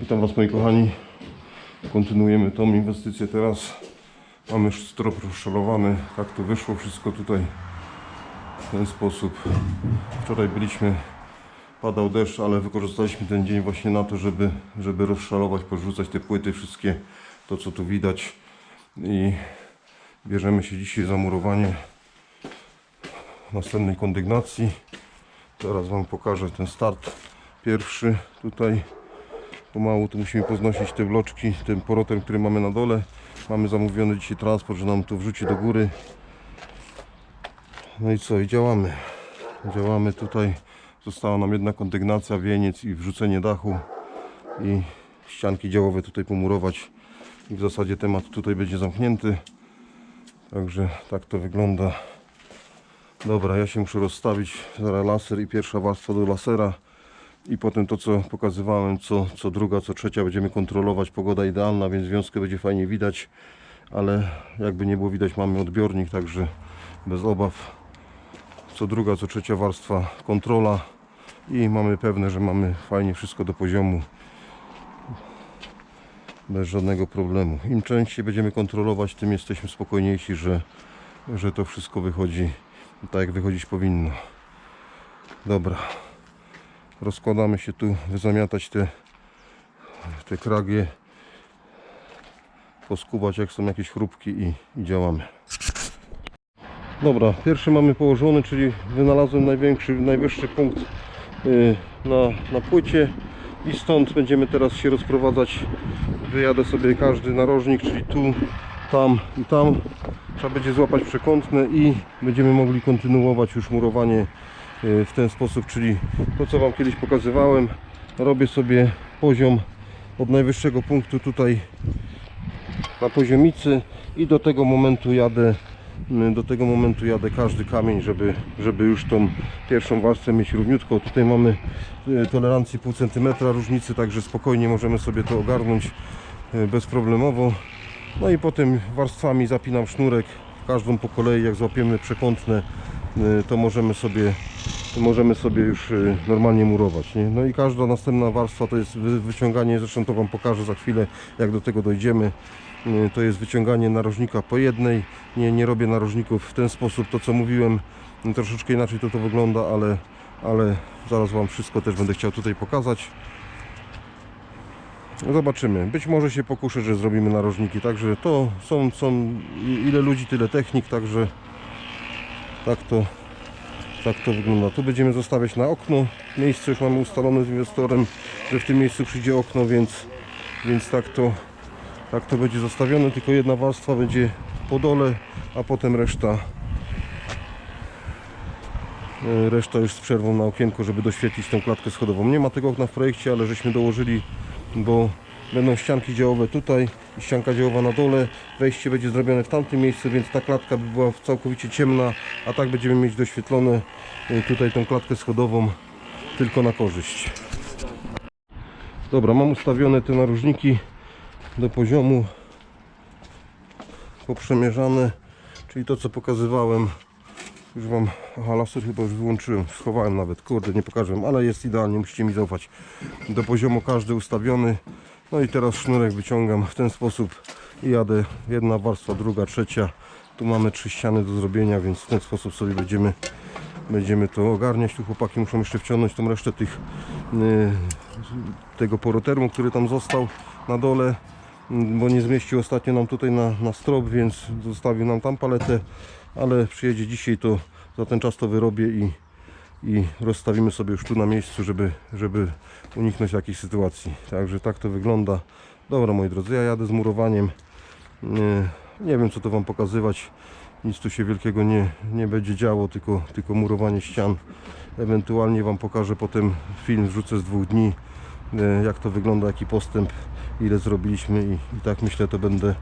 Witam Was moi kochani. Kontynuujemy tą inwestycję teraz. Mamy już strop rozszalowany. Tak to wyszło wszystko tutaj w ten sposób. Wczoraj byliśmy, padał deszcz, ale wykorzystaliśmy ten dzień właśnie na to, żeby, żeby rozszalować, porzucać te płyty wszystkie, to co tu widać. I bierzemy się dzisiaj za murowanie następnej kondygnacji. Teraz Wam pokażę ten start pierwszy tutaj. Pomału tu musimy poznosić te bloczki, tym porotem, który mamy na dole. Mamy zamówiony dzisiaj transport, że nam tu wrzuci do góry. No i co, i działamy. Działamy tutaj. Została nam jedna kondygnacja, wieniec i wrzucenie dachu i ścianki działowe tutaj pomurować. I w zasadzie temat tutaj będzie zamknięty. Także tak to wygląda. Dobra, ja się muszę rozstawić. Zaraz laser i pierwsza warstwa do lasera. I potem to co pokazywałem, co, co druga, co trzecia będziemy kontrolować. Pogoda idealna, więc wiązkę będzie fajnie widać. Ale jakby nie było widać, mamy odbiornik, także bez obaw. Co druga, co trzecia warstwa kontrola. I mamy pewne, że mamy fajnie wszystko do poziomu. Bez żadnego problemu. Im częściej będziemy kontrolować, tym jesteśmy spokojniejsi, że, że to wszystko wychodzi tak, jak wychodzić powinno. Dobra rozkładamy się tu, wyzamiatać te, te kragie, poskubać jak są jakieś chrupki i, i działamy. Dobra, pierwszy mamy położony, czyli wynalazłem największy, najwyższy punkt y, na, na płycie i stąd będziemy teraz się rozprowadzać. Wyjadę sobie każdy narożnik, czyli tu, tam i tam. Trzeba będzie złapać przekątne i będziemy mogli kontynuować już murowanie w ten sposób, czyli to co Wam kiedyś pokazywałem. Robię sobie poziom od najwyższego punktu tutaj na poziomicy i do tego momentu jadę y, do tego momentu jadę każdy kamień, żeby, żeby już tą pierwszą warstwę mieć równiutko. Tutaj mamy y, tolerancję pół centymetra różnicy, także spokojnie możemy sobie to ogarnąć y, bezproblemowo. No i potem warstwami zapinam sznurek, każdą po kolei, jak złapiemy przekątne, y, to możemy sobie, możemy sobie już y, normalnie murować. Nie? No i każda następna warstwa to jest wy- wyciąganie, zresztą to Wam pokażę za chwilę, jak do tego dojdziemy. Y, To jest wyciąganie narożnika po jednej. Nie, nie robię narożników w ten sposób, to co mówiłem, y, troszeczkę inaczej to to wygląda, ale, ale zaraz Wam wszystko też będę chciał tutaj pokazać. Zobaczymy. Być może się pokuszę, że zrobimy narożniki. Także to są, są ile ludzi, tyle technik, także tak to, tak to wygląda. Tu będziemy zostawiać na okno. Miejsce już mamy ustalone z inwestorem, że w tym miejscu przyjdzie okno, więc, więc tak, to, tak to będzie zostawione. Tylko jedna warstwa będzie po dole, a potem reszta e, reszta już z przerwą na okienko, żeby doświetlić tą klatkę schodową. Nie ma tego okna w projekcie, ale żeśmy dołożyli bo będą ścianki działowe tutaj i ścianka działowa na dole. Wejście będzie zrobione w tamtym miejscu, więc ta klatka by była całkowicie ciemna, a tak będziemy mieć doświetlone y, tutaj tą klatkę schodową tylko na korzyść. Dobra, mam ustawione te narożniki do poziomu poprzemierzane, czyli to co pokazywałem. Już wam, aha laser chyba już wyłączyłem, schowałem nawet, kurde nie pokażę, ale jest idealnie, musicie mi zaufać. Do poziomu każdy ustawiony. No i teraz sznurek wyciągam w ten sposób i jadę jedna warstwa, druga, trzecia. Tu mamy trzy ściany do zrobienia, więc w ten sposób sobie będziemy, będziemy to ogarniać. Tu chłopaki muszą jeszcze wciągnąć tą resztę tych, yy, tego porotermu, który tam został na dole bo nie zmieścił ostatnio nam tutaj na, na strop, więc zostawił nam tam paletę, ale przyjedzie dzisiaj, to za ten czas to wyrobię i, i rozstawimy sobie już tu na miejscu, żeby, żeby uniknąć jakiejś sytuacji. Także tak to wygląda. Dobra moi drodzy, ja jadę z murowaniem. Nie, nie wiem co to Wam pokazywać. Nic tu się wielkiego nie, nie będzie działo, tylko, tylko murowanie ścian. Ewentualnie Wam pokażę potem film, wrzucę z dwóch dni, e, jak to wygląda, jaki postęp, ile zrobiliśmy i, i tak myślę to będę,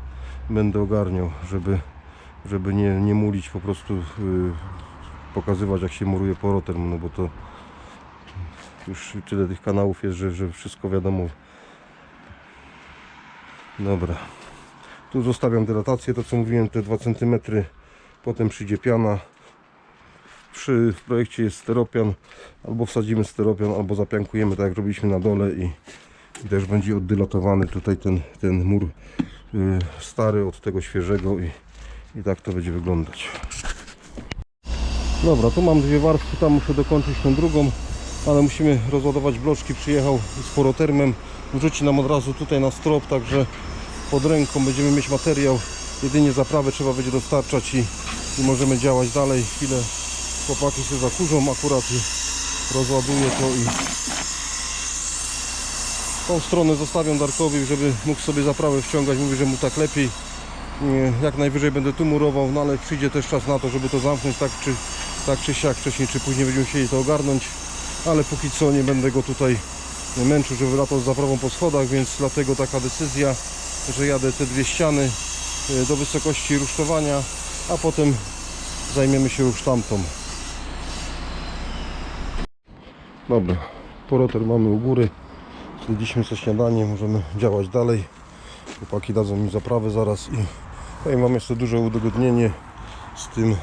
będę ogarniał, żeby, żeby nie, nie mulić, po prostu y, pokazywać jak się muruje porotem, no bo to już tyle tych kanałów jest, że, że wszystko wiadomo. Dobra. Tu zostawiam delatację, to co mówiłem, te 2 cm. Potem przyjdzie piana. Przy w projekcie jest steropian. Albo wsadzimy steropian, albo zapiankujemy tak jak robiliśmy na dole i, I też będzie oddylatowany tutaj ten, ten mur y, stary od tego świeżego i, i tak to będzie wyglądać. Dobra, tu mam dwie warstwy, tam muszę dokończyć tą drugą, ale musimy rozładować bloczki. Przyjechał z porotermem, wrzuci nam od razu tutaj na strop, także pod ręką będziemy mieć materiał. Jedynie zaprawę trzeba będzie dostarczać i, i możemy działać dalej. Chwilę chłopaki się zakurzą akurat rozładuję to i tą stronę zostawiam Darkowi, żeby mógł sobie zaprawę wciągać. Mówi, że mu tak lepiej. Jak najwyżej będę tu murował, no ale przyjdzie też czas na to, żeby to zamknąć tak czy, tak czy siak, wcześniej czy później będziemy musieli to ogarnąć. Ale póki co nie będę go tutaj męczył, żeby latał z zaprawą po schodach, więc dlatego taka decyzja, że jadę te dwie ściany e, do wysokości rusztowania, a potem zajmiemy się już tamtą. Dobra, poroter mamy u góry. Zjedliśmy sobie śniadanie, możemy działać dalej. Chłopaki dadzą mi zaprawę zaraz i tutaj mam jeszcze duże udogodnienie z tym.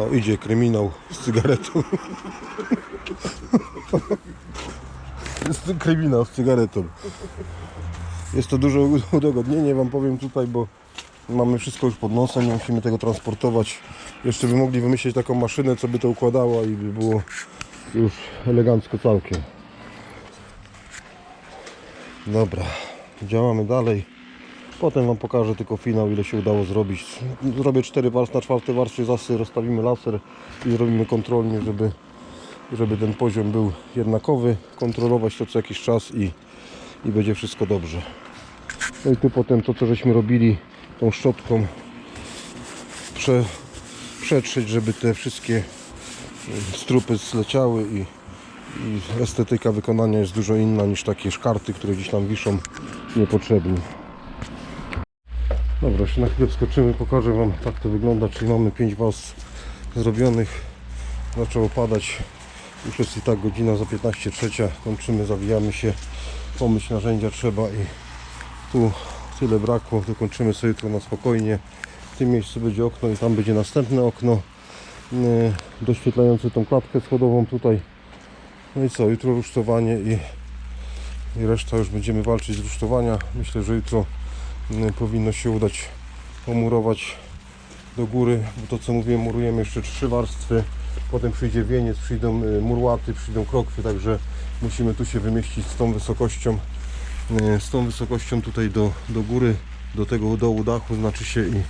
O, idzie kryminał z cygaretą. Jest kryminał z cygaretą. Jest to duże udogodnienie, Wam powiem tutaj, bo mamy wszystko już pod nosem, nie musimy tego transportować. Jeszcze by mogli wymyślić taką maszynę, co by to układała i by było już elegancko całkiem. Dobra, działamy dalej. Potem Wam pokażę tylko finał, ile się udało zrobić. Zrobię cztery warstwy, na czwartej warstwie zasy rozstawimy laser i zrobimy kontrolnie, żeby, żeby ten poziom był jednakowy. Kontrolować to co jakiś czas i, i będzie wszystko dobrze. No i tu potem to, co żeśmy robili tą szczotką, prze, przetrzeć, żeby te wszystkie y, strupy zleciały i, i estetyka wykonania jest dużo inna niż takie szkarty, które gdzieś tam wiszą niepotrzebnie. Dobra, jeszcze na chwilę wskoczymy, pokażę Wam jak to wygląda, czyli mamy 5 warstw zrobionych. Zaczęło padać, już jest i tak godzina za 15 trzecia, kończymy, zawijamy się, pomyć narzędzia trzeba i tu tyle brakło, dokończymy sobie jutro na spokojnie. W tym miejscu będzie okno i tam będzie następne okno yy, doświetlające tą klatkę schodową tutaj. No i co, jutro rusztowanie i, i reszta już będziemy walczyć z rusztowania. Myślę, że jutro y, powinno się udać pomurować do góry, bo to co mówiłem, murujemy jeszcze trzy warstwy, potem przyjdzie wieniec, przyjdą y, murłaty, przyjdą krokwy, także musimy tu się wymieścić z tą wysokością, y, z tą wysokością tutaj do, do góry, do tego dołu dachu, znaczy się i,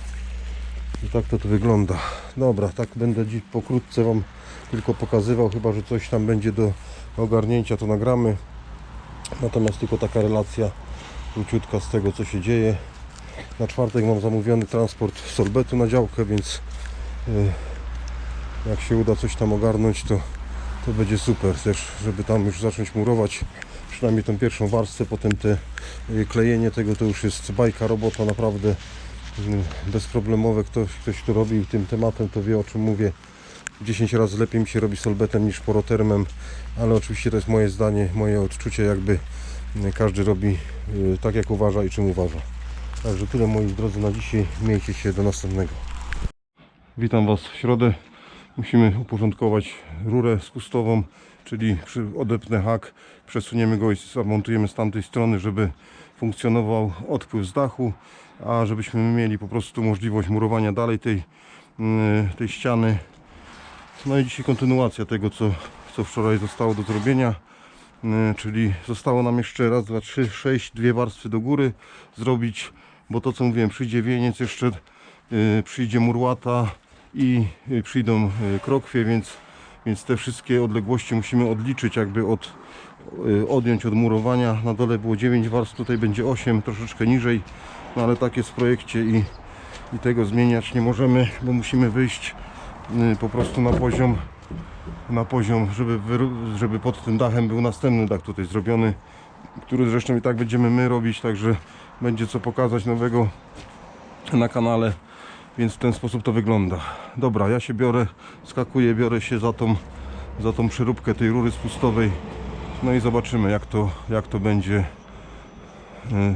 i tak to tu wygląda. Dobra, tak będę dziś pokrótce Wam tylko pokazywał, chyba że coś tam będzie do ogarnięcia, to nagramy. Natomiast tylko taka relacja króciutka z tego, co się dzieje. Na czwartek mam zamówiony transport solbetu na działkę, więc y, jak się uda coś tam ogarnąć, to, to będzie super też, żeby tam już zacząć murować przynajmniej tą pierwszą warstwę, potem te y, klejenie tego to już jest bajka, robota naprawdę y, bezproblemowe. Ktoś, ktoś kto robił tym tematem, to wie o czym mówię. 10 razy lepiej mi się robi solbetem niż porotermem, ale oczywiście to jest moje zdanie, moje odczucie, jakby każdy robi tak jak uważa i czym uważa. Także tyle moi drodzy na dzisiaj, miejcie się do następnego. Witam Was w środę. Musimy uporządkować rurę spustową, czyli odepnę hak, przesuniemy go i zamontujemy z tamtej strony, żeby funkcjonował odpływ z dachu, a żebyśmy mieli po prostu możliwość murowania dalej tej, y, tej ściany no i dzisiaj kontynuacja tego, co, co wczoraj zostało do zrobienia. Yy, Czyli zostało nam jeszcze raz, dwa, trzy, sześć, dwie warstwy do góry zrobić, bo to co mówiłem, przyjdzie wieniec jeszcze, yy, przyjdzie murłata i yy, przyjdą yy, krokwie, więc, więc te wszystkie odległości musimy odliczyć, jakby od, odjąć od murowania. Na dole było 9 warstw, tutaj będzie 8, troszeczkę niżej, no ale tak jest w projekcie i, i tego zmieniać nie możemy, bo musimy wyjść y, po prostu na poziom na poziom, żeby, żeby pod tym dachem był następny dach tutaj zrobiony, który zresztą i tak będziemy my robić, także będzie co pokazać nowego na kanale, więc w ten sposób to wygląda. Dobra, ja się biorę, skakuję, biorę się za tą, za tą przeróbkę tej rury spustowej, no i zobaczymy jak to, jak to będzie y,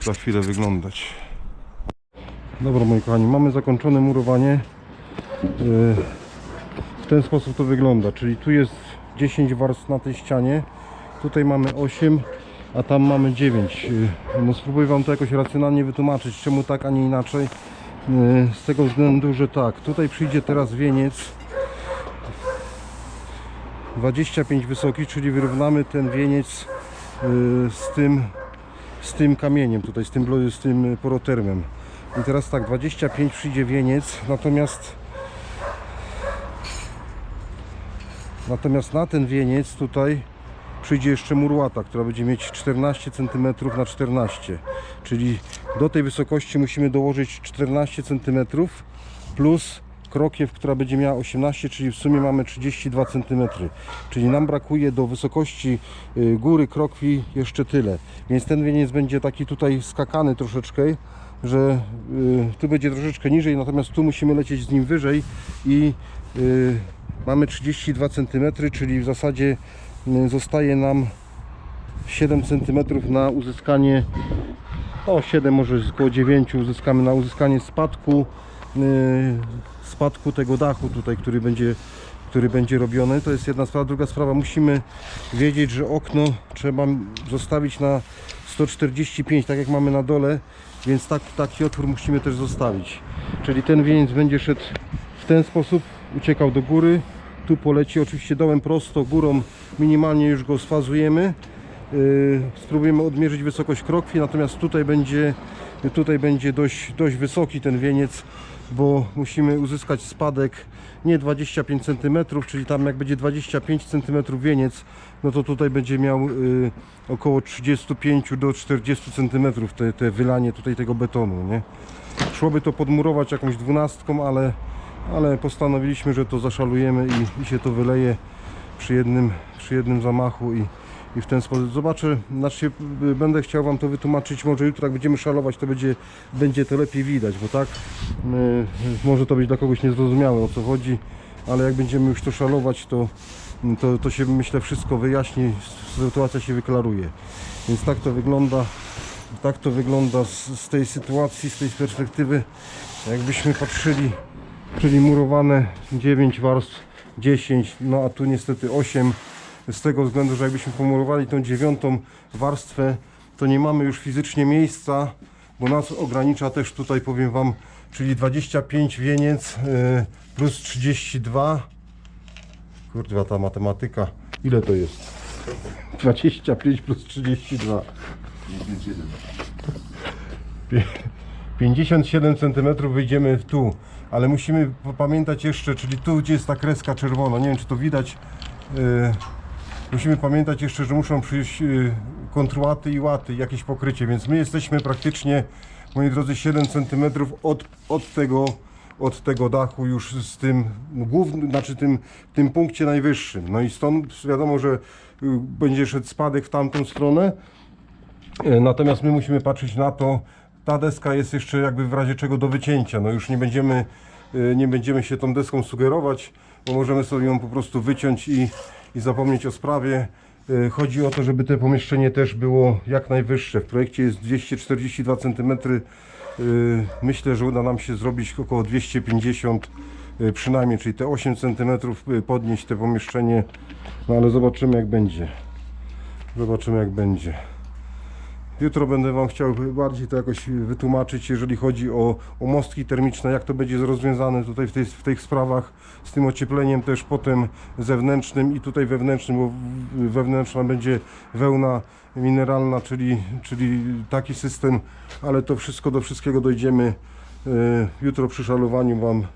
za chwilę wyglądać. Dobra moi kochani, mamy zakończone murowanie. Y, w ten sposób to wygląda, czyli tu jest 10 warstw na tej ścianie, tutaj mamy 8 a tam mamy 9. No spróbuję Wam to jakoś racjonalnie wytłumaczyć, czemu tak, a nie inaczej. Y, Z tego względu, że tak, tutaj przyjdzie teraz wieniec 25 wysoki, czyli wyrównamy ten wieniec y, z tym, z tym kamieniem tutaj, z tym, z tym porotermem. I teraz tak, 25 przyjdzie wieniec, natomiast natomiast na ten wieniec tutaj przyjdzie jeszcze murłata, która będzie mieć 14 cm na 14 czyli do tej wysokości musimy dołożyć 14 cm plus krokiew, która będzie miała 18, czyli w sumie mamy 32 cm. Czyli nam brakuje do wysokości y, góry krokwi jeszcze tyle. Więc ten wieniec będzie taki tutaj skakany troszeczkę, że y, tu będzie troszeczkę niżej, natomiast tu musimy lecieć z nim wyżej i y, mamy 32 cm, czyli w zasadzie zostaje nam 7 cm na uzyskanie o 7 może około 9 uzyskamy na uzyskanie spadku yy, spadku tego dachu tutaj, który będzie który będzie robiony. To jest jedna sprawa. Druga sprawa, musimy wiedzieć, że okno trzeba zostawić na 145, tak jak mamy na dole, więc tak, taki otwór musimy też zostawić. Czyli ten wieniec będzie szedł w ten sposób, uciekał do góry, tu poleci oczywiście dołem prosto, górą minimalnie już go sfazujemy. Yy, spróbujemy odmierzyć wysokość krokwi, natomiast tutaj będzie, tutaj będzie dość, dość wysoki ten wieniec, bo musimy uzyskać spadek nie 25 cm, czyli tam jak będzie 25 cm wieniec, no to tutaj będzie miał yy, około 35 do 40 cm te, te wylanie tutaj tego betonu, nie? Szłoby to podmurować jakąś dwunastką, ale, ale postanowiliśmy, że to zaszalujemy i, i się to wyleje przy jednym, przy jednym zamachu i, i w ten sposób. Zobaczę, znaczy y, będę chciał Wam to wytłumaczyć, może jutro jak będziemy szalować to będzie, będzie to lepiej widać, bo tak y, może to być dla kogoś niezrozumiałe o co chodzi, ale jak będziemy już to szalować to, to, to się myślę wszystko wyjaśni, sytuacja się wyklaruje, więc tak to wygląda tak to wygląda z, z tej sytuacji, z tej perspektywy. Jakbyśmy patrzyli czyli murowane 9 warstw 10, no a tu niestety 8 z tego względu, że jakbyśmy pomurowali tą dziewiątą warstwę, to nie mamy już fizycznie miejsca, bo nas ogranicza też tutaj powiem Wam, czyli 25 wieniec yy, plus 32 kurwa ta matematyka, ile to jest? 25 plus 32 Pie- 57 cm wyjdziemy tu, ale musimy pamiętać jeszcze, czyli tu gdzie jest ta kreska czerwona, nie wiem czy to widać, yy, musimy pamiętać jeszcze, że muszą przyjść yy, i łaty, jakieś pokrycie, więc my jesteśmy praktycznie, moi drodzy, 7 cm od, od tego od tego dachu już z tym głównym, znaczy tym, tym punkcie najwyższym. No i stąd wiadomo, że y, będzie szedł spadek w tamtą stronę, E, Natomiast my musimy patrzeć na to, ta deska jest jeszcze jakby w razie czego do wycięcia. No już nie będziemy, e, nie będziemy się tą deską sugerować, bo możemy sobie ją po prostu wyciąć i, i zapomnieć o sprawie. E, Chodzi o to, żeby to pomieszczenie też było jak najwyższe. W projekcie jest 242 cm. E, Myślę, że uda nam się zrobić około 250 e, przynajmniej, czyli te 8 cm podnieść te pomieszczenie. No ale zobaczymy jak będzie. Zobaczymy jak będzie. Jutro będę Wam chciał bardziej to jakoś wytłumaczyć, jeżeli chodzi o, o mostki termiczne, jak to będzie rozwiązane tutaj w, tej, w tych sprawach z tym ociepleniem też potem zewnętrznym i tutaj wewnętrznym, bo wewnętrzna będzie wełna mineralna, czyli, czyli taki system, ale to wszystko do wszystkiego dojdziemy e, jutro przy szalowaniu Wam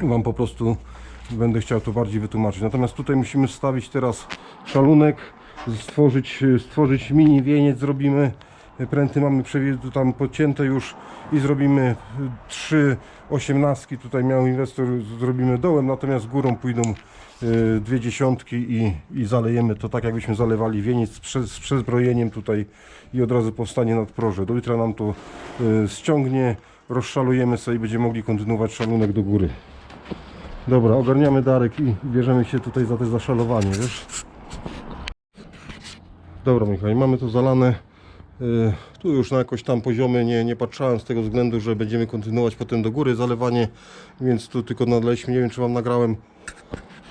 Wam po prostu będę chciał to bardziej wytłumaczyć. Natomiast tutaj musimy wstawić teraz szalunek, stworzyć, stworzyć mini wieniec, zrobimy pręty mamy tam podcięte już i zrobimy trzy osiemnastki, tutaj miał inwestor, zrobimy dołem, natomiast górą pójdą y, dwie dziesiątki i, i zalejemy to tak jakbyśmy zalewali wieniec z, prze, z przezbrojeniem tutaj i od razu powstanie nadproże. Do jutra nam to y, ściągnie, rozszalujemy sobie i będziemy mogli kontynuować szalunek do góry. Dobra, ogarniamy Darek i bierzemy się tutaj za te zaszalowanie, wiesz? Dobra, Michał, mamy to zalane. Y, Tu już na jakoś tam poziomy nie, nie patrzałem z tego względu, że będziemy kontynuować potem do góry zalewanie, więc tu tylko nadaliśmy, nie wiem czy Wam nagrałem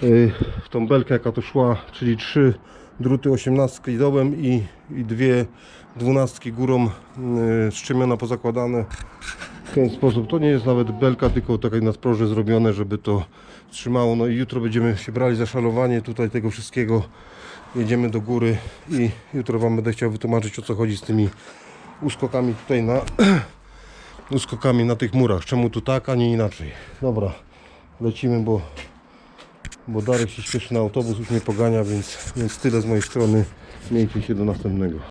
y, tą belkę jaka to szła, czyli 3 druty 18 dołem i, i dwie dwunastki górą yy, szczemiona pozakładane w ten sposób. To nie jest nawet belka, tylko takie na sproże zrobione, żeby to trzymało. No i jutro będziemy się brali za szalowanie tutaj tego wszystkiego. Jedziemy do góry i jutro Wam będę chciał wytłumaczyć o co chodzi z tymi uskokami tutaj na uskokami na tych murach. Czemu tu tak, a nie inaczej. Dobra, lecimy, bo bo Darek się śpieszy na autobus, już mnie pogania, więc, więc tyle z mojej strony. Miejcie się do następnego.